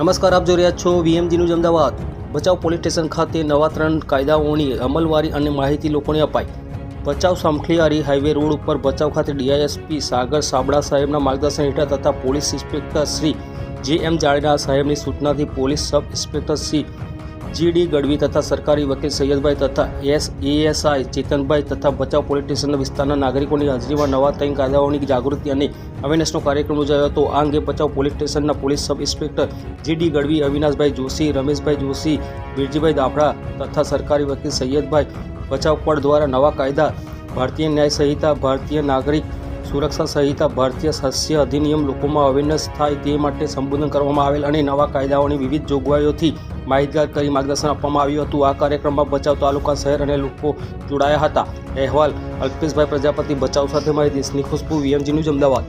નમસ્કાર, આપ જોઈ રહ્યા છો VMG news Ahmedabad. Bhachau police station ખાતે નવા ત્રણ કાયદાઓની અમલવારી અને માહિતી લોકોને અપાઈ. ભચાઉ સામખિયારી હાઈવે રોડ ઉપર ભચાઉ ખાતે ડીઆઈએસપી સાગર સાબડા સાહેબના માર્ગદર્શન હેઠળ તથા પોલીસ ઇન્સ્પેક્ટર શ્રી જે એમ જાડેજા સાહેબની સૂચનાથી police sub inspector Shri GD Gadhvi તથા સરકારી વકીલ સૈયદભાઈ તથા એસ, એએસઆઈ ચેતનભાઈ તથા ભચાઉ પોલીસ સ્ટેશન વિસ્તારના નાગરિકોની હાજરીમાં નવા ત્રણ કાયદાઓની જાગૃતિ અને અવેરનેસનો કાર્યક્રમ યોજાયો હતો. આ અંગે ભચાઉ પોલીસ સ્ટેશનના police sub inspector GD Gadhvi, Avinashbhai Joshi, Rameshbhai Joshi, Virjibhai Dafda તથા સરકારી વકીલ સૈયદભાઈ ભચાઉ પડ દ્વારા નવા કાયદા, ભારતીય ન્યાય સંહિતા, ભારતીય નાગરિક સુરક્ષા સંહિતા ભારતીય સસ્ય અધિનિયમ લોકોમાં અવેરનેસ થાય તે માટે સંબોધન કરવામાં આવેલ અને નવા કાયદાઓની વિવિધ જોગવાઈઓથી માહિતગાર કરી માર્ગદર્શન આપવામાં આવ્યું હતું. આ કાર્યક્રમમાં બચાવ તાલુકા, શહેર અને લોકો જોડાયા હતા. અહેવાલ અલ્પેશભાઈ પ્રજાપતિ બચાવ સાથે મારી દેશની ખુશ્બુ વીએમજી ન્યૂઝ, અમદાવાદ.